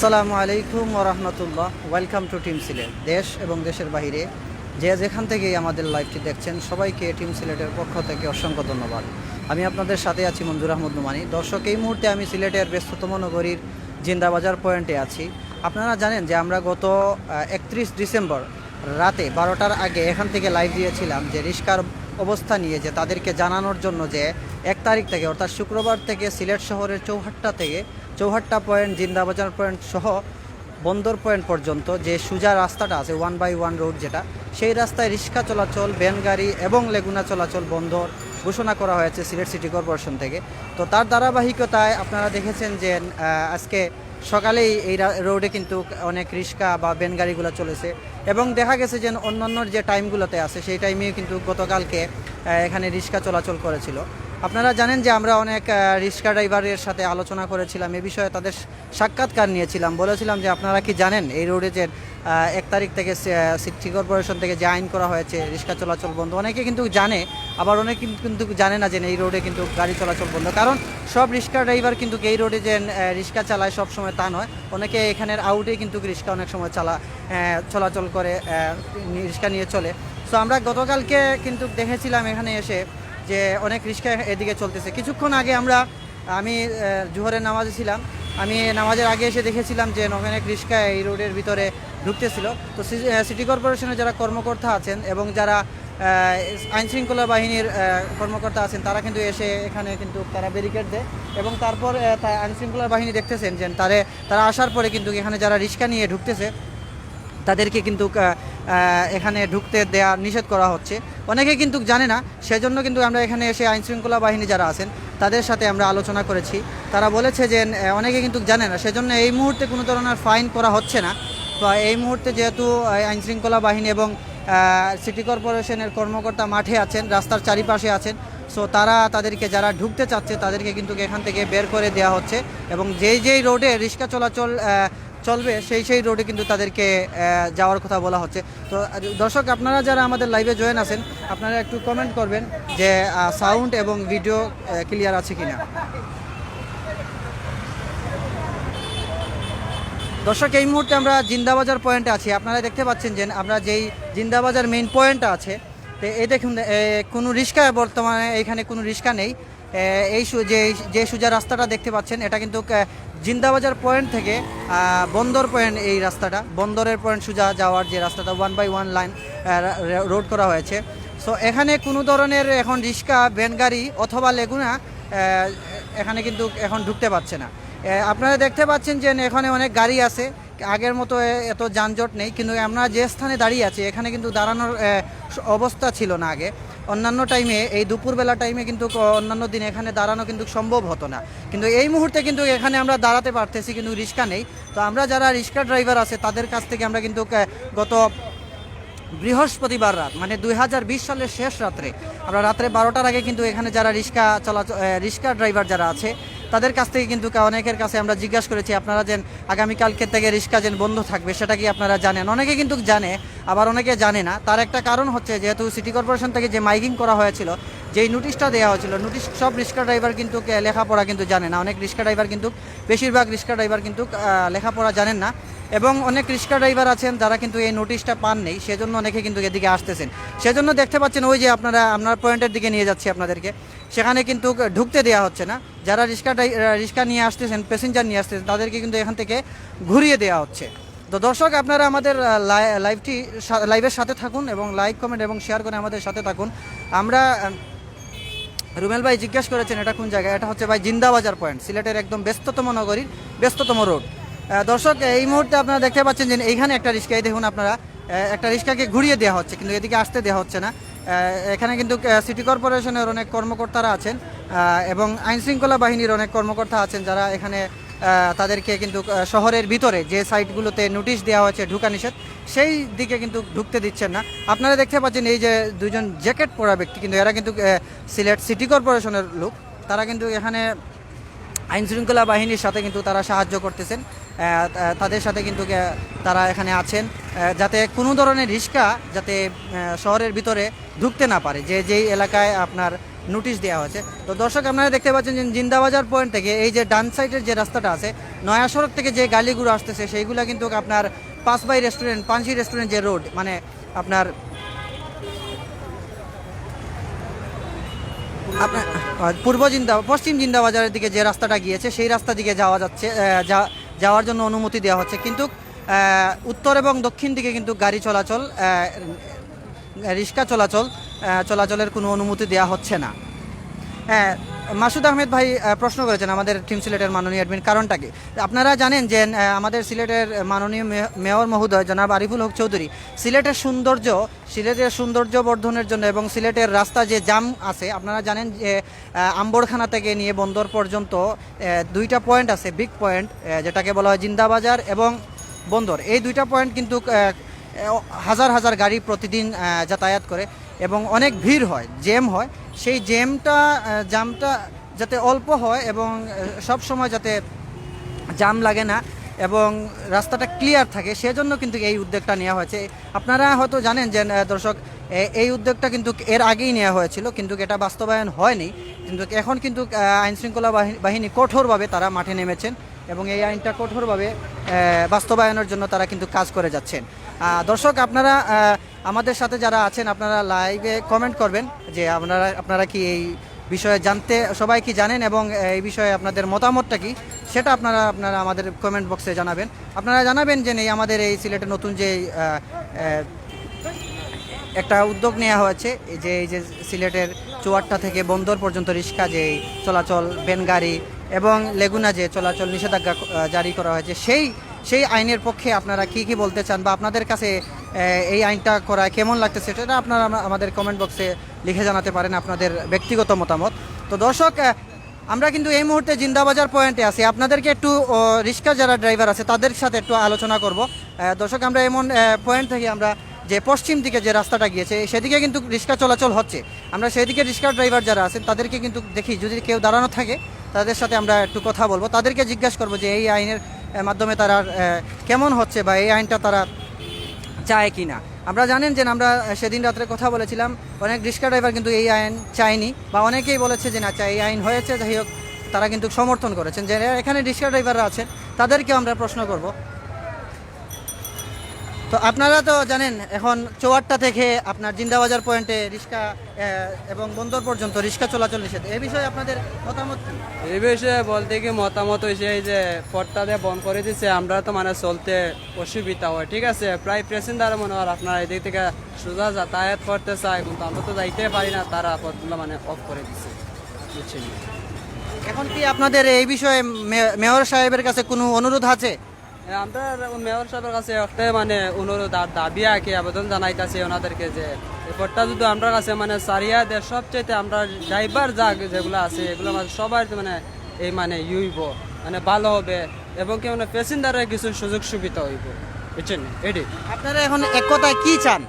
আসসালামু আলাইকুম ওরহমতুল্লাহ ওয়েলকাম টু টিম সিলেট দেশ এবং দেশের বাইরে যে যেখান থেকেই আমাদের লাইভটি দেখছেন, সবাইকে টিম সিলেটের পক্ষ থেকে অসংখ্য ধন্যবাদ। আমি আপনাদের সাথে আছি মঞ্জুর আহমদ নুমানি। দর্শক, এই মুহূর্তে আমি সিলেটের ব্যস্ততম নগরীর জিন্দাবাজার পয়েন্টে আছি। আপনারা জানেন যে আমরা গত একত্রিশ ডিসেম্বর রাতে বারোটার আগে এখান থেকে লাইভ দিয়েছিলাম যে রিস্কার অবস্থা নিয়ে যে তাদেরকে জানানোর জন্য যে এক তারিখ থেকে, অর্থাৎ শুক্রবার থেকে সিলেট শহরের চৌহাট্টা থেকে, চৌহাট্টা পয়েন্ট, জিন্দাবাজার পয়েন্ট সহ বন্দর পয়েন্ট পর্যন্ত যে সুজা রাস্তাটা আছে ওয়ান বাই ওয়ান রোড যেটা, সেই রাস্তায় রিক্সা চলাচল, ভ্যান গাড়ি এবং লেগুনা চলাচল বন্ধ ঘোষণা করা হয়েছে সিলেট সিটি কর্পোরেশন থেকে। তো তার ধারাবাহিকতায় আপনারা দেখেছেন যে আজকে সকালেই এই রোডে কিন্তু অনেক রিক্সা বা ভ্যান গাড়িগুলো চলেছে এবং দেখা গেছে যে অন্যান্য যে টাইমগুলোতে আছে, সেই টাইমেও কিন্তু গতকালকে এখানে রিক্সা চলাচল করেছিল। আপনারা জানেন যে আমরা অনেক রিক্সা ড্রাইভারের সাথে আলোচনা করেছিলাম, এ বিষয়ে তাদের সাক্ষাৎকার নিয়েছিলাম। বলেছিলাম যে আপনারা কি জানেন, এই রোডে যে এক তারিখ থেকে সিটি কর্পোরেশন থেকে যে আইন করা হয়েছে, রিক্সা চলাচল বন্ধ, অনেকে কিন্তু জানে, আবার অনেকে কিন্তু- জানে না যে এই রোডে কিন্তু গাড়ি চলাচল বন্ধ। কারণ সব রিক্সা ড্রাইভার কিন্তু এই রোডে যে রিক্সা চালায় সব সময় তা নয়, অনেকে এখানের আউটে কিন্তু রিক্সা অনেক সময় চালা চলাচল করে রিক্সা নিয়ে চলে। সো আমরা গতকালকে কিন্তু দেখেছিলাম এখানে এসে যে অনেক রিক্সা এদিকে চলতেছে। কিছুক্ষণ আগে আমরা, আমি জোহরের নামাজে ছিলাম। আমি নামাজের আগে এসে দেখেছিলাম যে অনেক রিক্সা এই রোডের ভিতরে ঢুকতেছিল। তো সিটি কর্পোরেশনের যারা কর্মকর্তা আছেন এবং যারা আইন শৃঙ্খলা বাহিনীর কর্মকর্তা আছেন, তারা কিন্তু এসে এখানে কিন্তু তারা ব্যারিকেড দেয় এবং তারপর আইন শৃঙ্খলা বাহিনী দেখতেছেন যে তারে, তারা আসার পরে কিন্তু এখানে যারা রিক্সা নিয়ে ঢুকতেছে তাদেরকে কিন্তু এখানে ঢুকতে দেওয়া নিষেধ করা হচ্ছে। অনেকে কিন্তু জানে না সেজন্য কিন্তু আমরা এখানে এসে আইন শৃঙ্খলা বাহিনী যারা আছেন তাদের সাথে আমরা আলোচনা করেছি। তারা বলেছে যে অনেকে কিন্তু জানে না সেজন্য এই মুহূর্তে কোনো ধরনের ফাইন করা হচ্ছে না। তো এই মুহূর্তে যেহেতু আহ, আইন শৃঙ্খলা বাহিনী এবং সিটি কর্পোরেশনের কর্মকর্তা মাঠে আছেন রাস্তার চারিপাশে আছেন সো তারা তাদেরকে যারা ঢুকতে চাচ্ছে তাদেরকে কিন্তু এখান থেকে বের করে দেওয়া হচ্ছে। এবং যেই যেই রোডে রিক্সা চলাচল চলবে, সেই সেই রোডে কিন্তু তাদেরকে যাওয়ার কথা বলা হচ্ছে। তো দর্শক, আপনারা যারা আমাদের লাইভে জয়েন আছেন, আপনারা একটু কমেন্ট করবেন যে সাউন্ড এবং ভিডিও ক্লিয়ার আছে কিনা। দর্শক, এই মুহূর্তে আমরা জিন্দাবাজার পয়েন্টে আছি। আপনারা দেখতে পাচ্ছেন যে, আমরা যেই জিন্দাবাজার মেইন পয়েন্টটা আছে, তো এই দেখুন কোনো রিক্সা বর্তমানে, এখানে কোনো রিক্সা নেই। এই যে যে সোজা রাস্তাটা দেখতে পাচ্ছেন, এটা কিন্তু জিন্দাবাজার পয়েন্ট থেকে বন্দর পয়েন্ট এই রাস্তাটা। বন্দরের পয়েন্ট সোজা যাওয়ার যে রাস্তাটা one by one line road করা হয়েছে। সো এখানে কোনো ধরনের এখন রিক্সা, ভ্যান গাড়ি অথবা লেগুনা এখানে কিন্তু এখন ঢুকতে পারছে না। আপনারা দেখতে পাচ্ছেন যে এখানে অনেক গাড়ি আছে, আগের মতো এত যানজট নেই, কিন্তু আমরা যে স্থানে দাঁড়িয়ে আছি, এখানে কিন্তু দাঁড়ানোর অবস্থা ছিল না আগে। অন্যান্য টাইমে এই দুপুরবেলা টাইমে কিন্তু অন্যান্য দিন এখানে দাঁড়ানো কিন্তু সম্ভব হতো না। কিন্তু এই মুহূর্তে কিন্তু এখানে আমরা দাঁড়াতে পারতেছি, কিন্তু রিক্সা নেই। তো আমরা যারা রিক্সা ড্রাইভার আছে, তাদের কাছ থেকে আমরা কিন্তু গত বৃহস্পতিবার রাত মানে দুই হাজার বিশ সালের শেষ রাত্রে, আমরা রাত্রে বারোটার আগে কিন্তু এখানে যারা রিক্সা চলাচল রিক্সা ড্রাইভার যারা আছে তাদের কাছ থেকে কিন্তু অনেকের কাছে আমরা জিজ্ঞাসা করেছি, আপনারা যেন আগামীকালকে থেকে রিক্সা যেন বন্ধ থাকবে, সেটা কি আপনারা জানেন? অনেকে কিন্তু জানে, আবার অনেকে জানে না। তার একটা কারণ হচ্ছে যেহেতু সিটি কর্পোরেশন থেকে যে মাইকিং করা হয়েছিল, যেই নোটিশটা দেওয়া হয়েছিল, নোটিশ সব রিক্সা ড্রাইভার কিন্তু লেখাপড়া কিন্তু জানে না। অনেক রিক্সা ড্রাইভার কিন্তু, বেশিরভাগ রিক্সা ড্রাইভার কিন্তু লেখাপড়া জানেন না। এবং অনেক রিক্সা ড্রাইভার আছেন যারা কিন্তু এই নোটিশটা পান নেই সেজন্য অনেকে কিন্তু এদিকে আসতেছেন। সেজন্য দেখতে পাচ্ছেন ওই যে আপনারা, আপনার পয়েন্টের দিকে নিয়ে যাচ্ছি আপনাদেরকে। সেখানে কিন্তু ঢুকতে দেওয়া হচ্ছে না। যারা রিক্সা রিক্সা নিয়ে আসতেছেন প্যাসেঞ্জার নিয়ে আসতেছেন, তাদেরকে কিন্তু এখান থেকে ঘুরিয়ে দেওয়া হচ্ছে। তো দর্শক, আপনারা আমাদের লাই- লাইভটি লাইভের সাথে থাকুন এবং লাইক, কমেন্ট এবং শেয়ার করে আমাদের সাথে থাকুন। আমরা রুমেল ভাই জিজ্ঞেস করেছেন এটা কোন জায়গায়? এটা হচ্ছে ভাই জিন্দাবাজার পয়েন্ট, সিলেটের একদম ব্যস্ততম নগরীর ব্যস্ততম রোড। দর্শক, এই মুহূর্তে আপনারা দেখতে পাচ্ছেন যে এইখানে একটা রিক্সা এই দেখুন আপনারা একটা রিক্সাকে ঘুরিয়ে দেওয়া হচ্ছে, কিন্তু এদিকে আসতে দেওয়া হচ্ছে না। এখানে কিন্তু সিটি কর্পোরেশনের অনেক কর্মকর্তারা আছেন এবং আইনশৃঙ্খলা বাহিনীর অনেক কর্মকর্তা আছেন যারা এখানে তাদেরকে কিন্তু শহরের ভিতরে যে সাইটগুলোতে নোটিশ দেওয়া হয়েছে ঢুকা নিষেধ, সেই দিকে কিন্তু ঢুকতে দিচ্ছেন না। আপনারা দেখতে পাচ্ছেন এই যে দুজন জ্যাকেট পরা ব্যক্তি, কিন্তু এরা কিন্তু সিলেট সিটি কর্পোরেশনের লোক। তারা কিন্তু এখানে আইন শৃঙ্খলা বাহিনীর সাথে কিন্তু তারা সাহায্য করতেছেন। তাদের সাথে কিন্তু তারা এখানে আছেন যাতে কোনো ধরনের রিক্সা যাতে শহরের ভিতরে ঢুকতে না পারে, যে যেই এলাকায় আপনার নোটিশ দেওয়া হয়েছে। তো দর্শক, আপনারা দেখতে পাচ্ছেন যে জিন্দাবাজার পয়েন্ট থেকে এই যে ডান সাইডের যে রাস্তাটা আছে, নয়া সড়ক থেকে যে গালিগুলো আসতেছে, সেইগুলো কিন্তু আপনার পাঁচবাই রেস্টুরেন্ট পাঁচি রেস্টুরেন্ট যে রোড মানে আপনার আপনার পূর্ব জিন্দা পশ্চিম জিন্দাবাজারের দিকে যে রাস্তাটা গিয়েছে, সেই রাস্তা দিকে যাওয়া যাচ্ছে যাওয়ার জন্য অনুমতি দেওয়া হচ্ছে। কিন্তু উত্তর এবং দক্ষিণ দিকে কিন্তু গাড়ি চলাচল রিক্সা চলাচল চলাচলের কোনো অনুমতি দেওয়া হচ্ছে না। হ্যাঁ মাসুদ আহমেদ ভাই প্রশ্ন করেছেন আমাদের টিম সিলেটের মাননীয় অ্যাডমিন কারণটা কি আপনারা জানেন যে আমাদের সিলেটের মাননীয় মেয়র মহোদয় জনাব আরিফুল হক চৌধুরী সিলেটের সৌন্দর্য সিলেটের সৌন্দর্য বর্ধনের জন্য এবং সিলেটের রাস্তা যে জাম আছে, আপনারা জানেন যে আম্বরখানা থেকে নিয়ে বন্দর পর্যন্ত দুইটা পয়েন্ট আছে, বিগ পয়েন্ট যেটাকে বলা হয় জিন্দাবাজার এবং বন্দর। এই দুইটা পয়েন্ট কিন্তু হাজার হাজার গাড়ি প্রতিদিন যাতায়াত করে এবং অনেক ভিড় হয়, জ্যাম হয়। সেই জ্যামটা জামটা যাতে অল্প হয় এবং সব সময় যাতে জাম লাগে না এবং রাস্তাটা ক্লিয়ার থাকে, সেজন্য কিন্তু এই উদ্যোগটা নেওয়া হয়েছে। আপনারা হয়তো জানেন যে দর্শক এই উদ্যোগটা কিন্তু এর আগেই নেওয়া হয়েছিল, কিন্তু এটা বাস্তবায়ন হয়নি। কিন্তু এখন কিন্তু আইন শৃঙ্খলা বাহিনী কঠোরভাবে তারা মাঠে নেমেছেন এবং এই আইনটা কঠোরভাবে বাস্তবায়নের জন্য তারা কিন্তু কাজ করে যাচ্ছেন। দর্শক, আপনারা আমাদের সাথে যারা আছেন, আপনারা লাইভে কমেন্ট করবেন যে আপনারা আপনারা কি এই বিষয়ে জানতে, সবাই কি জানেন এবং এই বিষয়ে আপনাদের মতামতটা কি, সেটা আপনারা আপনারা আমাদের কমেন্ট বক্সে জানাবেন। আপনারা জানাবেন যে এই আমাদের এই সিলেটে নতুন যে একটা উদ্যোগ নেওয়া হয়েছে যে, এই যে সিলেটের চুয়াট্টা থেকে বন্দর পর্যন্ত রিক্সা যে চলাচল বেনগাড়ি এবং লেগুনা যে চলাচল নিষেধাজ্ঞা জারি করা হয়েছে, সেই সেই আইনের পক্ষে আপনারা কি কি বলতে চান বা আপনাদের কাছে এই আইনটা করা কেমন লাগতেছে সেটা আপনারা আমাদের কমেন্ট বক্সে লিখে জানাতে পারেন আপনাদের ব্যক্তিগত মতামত। তো দর্শক আমরা কিন্তু এই মুহূর্তে জিন্দাবাজার পয়েন্টে আছি। আপনাদেরকে একটু রিক্সা যারা ড্রাইভার আছে, তাদের সাথে একটু আলোচনা করব। দর্শক, আমরা এমন পয়েন্ট থেকে আমরা যে পশ্চিম দিকে যে রাস্তাটা গিয়েছে, সেদিকে কিন্তু রিক্সা চলাচল হচ্ছে। আমরা সেদিকে রিক্সা ড্রাইভার যারা আছেন, তাদেরকে কিন্তু দেখি, যদি কেউ দাঁড়ানো থাকে, তাদের সাথে আমরা একটু কথা বলব। তাদেরকে জিজ্ঞাসা করব যে এই আইনের মাধ্যমে তারা কেমন হচ্ছে বা এই আইনটা তারা চায় কি না। আমরা জানেন যে আমরা সেদিন রাত্রে কথা বলেছিলাম, অনেক রিক্সা ড্রাইভার কিন্তু এই আইন চায়নি, বা অনেকেই বলেছে যে না চাই এই আইন হয়েছে, যাই হোক, তারা কিন্তু সমর্থন করেছেন যে এখানে রিক্সা ড্রাইভাররা আছেন, তাদেরকেও আমরা প্রশ্ন করব। তো আপনারা তো জানেন এখন চৌয়াট্টা থেকে আপনার জিন্দাবাজার পয়েন্টে রিক্সা এবং বন্দর পর্যন্ত রিক্সা চলাচল নিষেধ। এ বিষয়ে আপনাদের মতামত কি? এই বিষয়ে বলতে কি মতামত হয়েছে এই যে পথটা দিয়ে বন্ধ করে দিচ্ছে আমরা তো মানে চলতে অসুবিধা হয় ঠিক আছে? প্রায় প্যাসেঞ্জার মনে হয় আপনার এদিক থেকে সোজা যাতায়াত করতে চায় কিন্তু আমরা তো যাইতে পারি না তারা পথগুলো মানে অফ করে দিচ্ছে বুঝছেন? এখন কি আপনাদের এই বিষয়ে মেয়র সাহেবের কাছে কোনো অনুরোধ আছে? এ, আমরা মেয়র সাহেবের কাছে একটা মানে অনুরোধ আর দাবি আঁকে আবেদন জানাইতেছি ওনাদেরকে যে এই পথটা যদি আমরা কাছে মানে সারিয়া দেয় সবচেয়ে আমরা ড্রাইভার যা যেগুলো আছে এগুলো মানে সবার মানে এই মানে ইউইব মানে ভালো হবে এবং কি মানে প্যাসেঞ্জারের কিছু সুযোগ সুবিধা হইব বুঝছেন? এটি আপনারা এখন এক কথায় কি চান?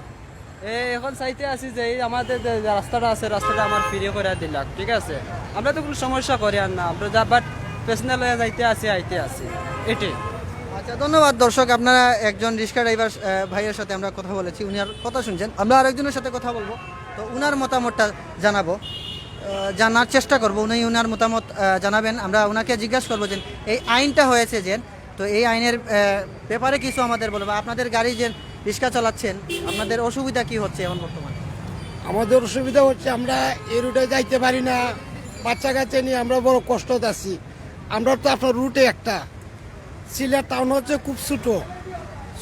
এখন চাইতে আছি যে এই আমাদের যে রাস্তাটা আছে রাস্তাটা আমার ফ্রি করে দিলাম ঠিক আছে? আমরা তো কোনো সমস্যা করি আর না আমরা যা বাট প্যাসেঞ্জার লয়ে যাইতে আছি আইতে আছি এটি আচ্ছা ধন্যবাদ দর্শক, আপনারা একজন রিক্সা ড্রাইভার ভাইয়ের সাথে আমরা কথা বলেছি, উনি কথা শুনছেন। আমরা আরেকজনের সাথে কথা বলব। তো উনার মতামতটা জানাব জানার চেষ্টা করব। উনি উনার মতামত জানাবেন। আমরা ওনাকে জিজ্ঞাসা করব যে, এই আইনটা হয়েছে যে, তো এই আইনের ব্যাপারে কিছু আমাদের বলব আপনাদের গাড়ি যে রিক্সা চালাচ্ছেন, আপনাদের অসুবিধা কি হচ্ছে এখন বর্তমানে? আমাদের অসুবিধা হচ্ছে আমরা এই রুটে যাইতে পারি না। বাচ্চা কাচ্চা নিয়ে আমরা বড় কষ্টতে আছি। আমরা তো আপনার রুটে একটা। সিলেট টাউন হচ্ছে খুব ছোটো।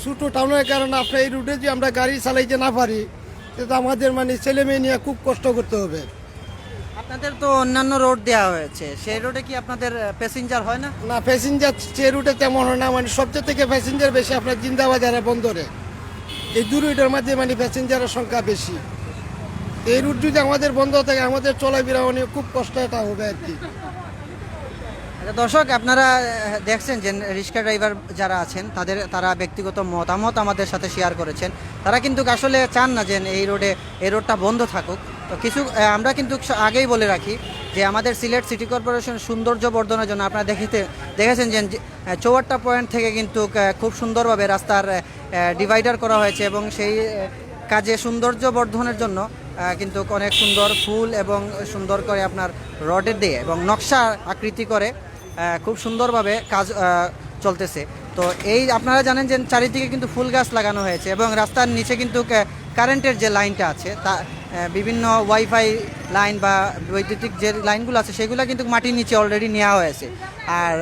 ছোটো টাউনের কারণে আপনার এই রুটে যদি আমরা গাড়ি চালাইতে না পারি সেটা আমাদের মানে ছেলে মেয়ে নিয়ে খুব কষ্ট করতে হবে। আপনাদের তো অন্যান্য রোড দেওয়া হয়েছে সেই রোডে কি আপনাদের প্যাসেঞ্জার হয় না? না প্যাসেঞ্জার সে রুটে তেমন হয় না মানে সবচেয়ে থেকে প্যাসেঞ্জার বেশি আপনার জিন্দাবাজারে বন্দরে। এই দু রুটের মধ্যে মানে প্যাসেঞ্জারের সংখ্যা বেশি। এই রুট যদি আমাদের বন্ধ থাকে আমাদের চলাফেরা মানে খুব কষ্ট এটা হবে আর কি। দর্শক, আপনারা দেখছেন যে রিক্সা ড্রাইভার যারা আছেন, তাদের, তারা ব্যক্তিগত মতামত আমাদের সাথে শেয়ার করেছেন। তারা কিন্তু আসলে চান না যে এই রোডে এই রোডটা বন্ধ থাকুক। তো কিছু আমরা কিন্তু আগেই বলে রাখি যে আমাদের সিলেট সিটি কর্পোরেশন সৌন্দর্য বর্ধনের জন্য আপনারা দেখেতে, দেখেছেন যে চৌয়াট্টা পয়েন্ট থেকে কিন্তু খুব সুন্দরভাবে রাস্তার ডিভাইডার করা হয়েছে এবং সেই কাজে সৌন্দর্য বর্ধনের জন্য কিন্তু অনেক সুন্দর ফুল এবং সুন্দর করে আপনার রডের দিয়ে এবং নকশা আকৃতি করে খুব সুন্দরভাবে কাজ চলতেছে। তো এই আপনারা জানেন যে চারিদিকে কিন্তু ফুল গাছ লাগানো হয়েছে এবং রাস্তার নিচে কিন্তু কারেন্টের যে লাইনটা আছে, তা বিভিন্ন ওয়াইফাই লাইন বা বৈদ্যুতিক যে লাইনগুলো আছে, সেগুলো কিন্তু মাটির নিচে অলরেডি নেওয়া হয়েছে। আর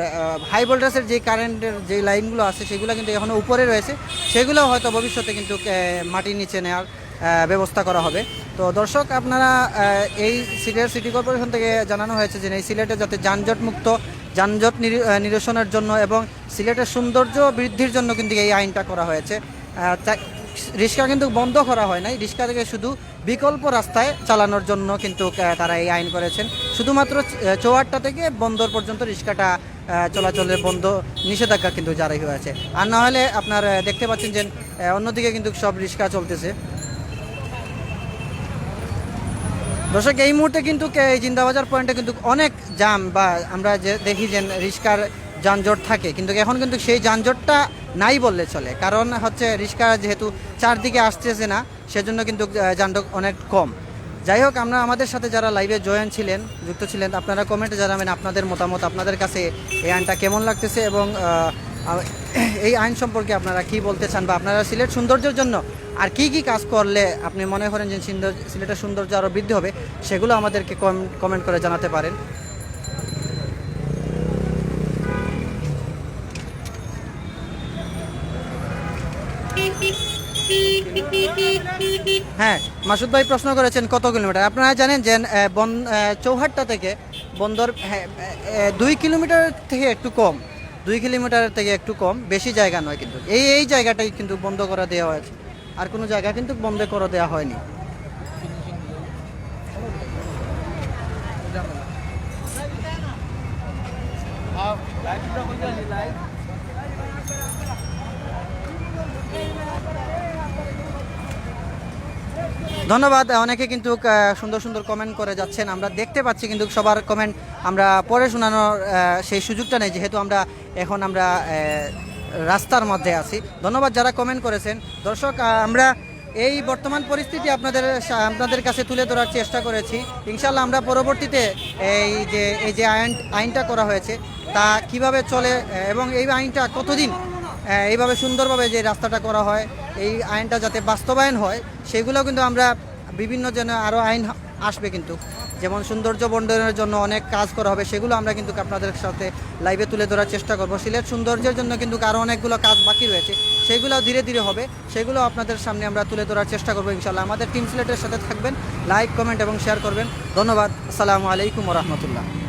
হাই ভোল্টেজের যে কারেন্টের যে লাইনগুলো আছে, সেগুলো কিন্তু এখনও উপরে রয়েছে। সেগুলো হয়তো ভবিষ্যতে কিন্তু মাটির নিচে নেওয়ার ব্যবস্থা করা হবে। তো দর্শক, আপনারা এই সিলেট সিটি কর্পোরেশন থেকে জানানো হয়েছে যে এই সিলেটে যাতে যানজট মুক্ত যানজট নির- নিরসনের জন্য এবং সিলেটের সৌন্দর্য বৃদ্ধির জন্য কিন্তু এই আইনটা করা হয়েছে। রিক্সা কিন্তু বন্ধ করা হয় নাই। রিক্সা থেকে শুধু বিকল্প রাস্তায় চালানোর জন্য কিন্তু তারা এই আইন করেছেন। শুধুমাত্র চৌহাট্টা থেকে বন্দর পর্যন্ত রিক্সাটা চলাচলের বন্ধ নিষেধাজ্ঞা কিন্তু জারি হয়েছে। আর না হলে আপনার দেখতে পাচ্ছেন যে অন্যদিকে কিন্তু সব রিক্সা চলতেছে। দর্শক, এই মুহূর্তে কিন্তু এই জিন্দাবাজার পয়েন্টে কিন্তু অনেক জাম বা আমরা যে দেখি যে রিক্সার যানজট থাকে, কিন্তু এখন কিন্তু সেই যানজটটা নাই বললে চলে। কারণ হচ্ছে রিক্সা যেহেতু চারদিকে আসতেছে না, সেজন্য কিন্তু যানজট অনেক কম। যাই হোক, আমরা আমাদের সাথে যারা লাইভে জয়েন ছিলেন, যুক্ত ছিলেন, আপনারা কমেন্টে জানাবেন আপনাদের মতামত, আপনাদের কাছে এই আইনটা কেমন লাগতেছে এবং এই আইন সম্পর্কে আপনারা কি বলতে চান বা আপনারা সিলেট সৌন্দর্যের জন্য আর কি কি কাজ করলে আপনি মনে করেন যে সিলেটের সৌন্দর্য আরও বৃদ্ধি হবে সেগুলো আমাদেরকে কম- কমেন্ট করে জানাতে পারেন। হ্যাঁ মাসুদ ভাই প্রশ্ন করেছেন কত কিলোমিটার? আপনারা জানেন যে চৌহাট্টা থেকে বন্দর হ্যাঁ, দুই কিলোমিটার থেকে একটু কম। দুই কিলোমিটার থেকে একটু কম, বেশি জায়গা নয় কিন্তু। এই এই জায়গাটাই কিন্তু বন্ধ করা দেওয়া হয়েছে। আর কোনো জায়গা কিন্তু বন্ধ করে দেওয়া হয়নি। ধন্যবাদ। অনেকে কিন্তু সুন্দর সুন্দর কমেন্ট করে যাচ্ছেন। আমরা দেখতে পাচ্ছি কিন্তু সবার কমেন্ট আমরা পরে শোনানোর সেই সুযোগটা নেই। যেহেতু আমরা এখন আমরা রাস্তার মধ্যে আছি। ধন্যবাদ যারা কমেন্ট করেছেন। দর্শক আমরা এই বর্তমান পরিস্থিতি আপনাদের আপনাদের কাছে তুলে ধরার চেষ্টা করেছি। ইনশাল্লাহ আমরা পরবর্তীতে এই যে এই যে আইন, আইনটা করা হয়েছে, তা কীভাবে চলে, এবং এই আইনটা কতদিন এইভাবে সুন্দরভাবে যে রাস্তাটা করা হয় এই আইনটা যাতে বাস্তবায়ন হয়, সেগুলো কিন্তু আমরা বিভিন্ন যেন আরও আইন আসবে কিন্তু। যেমন সৌন্দর্য বন্টনের জন্য অনেক কাজ করা হবে, সেগুলো আমরা কিন্তু আপনাদের সাথে লাইভে তুলে ধরার চেষ্টা করব। সিলেট সৌন্দর্যের জন্য কিন্তু আরও অনেকগুলো কাজ বাকি রয়েছে, সেগুলো ধীরে ধীরে হবে, সেগুলো আপনাদের সামনে আমরা তুলে ধরার চেষ্টা করব ইনশাল্লাহ আমাদের টিম সিলেটের সাথে থাকবেন লাইক কমেন্ট এবং শেয়ার করবেন। ধন্যবাদ। আসসালামু আলাইকুম রহমতুল্লাহ।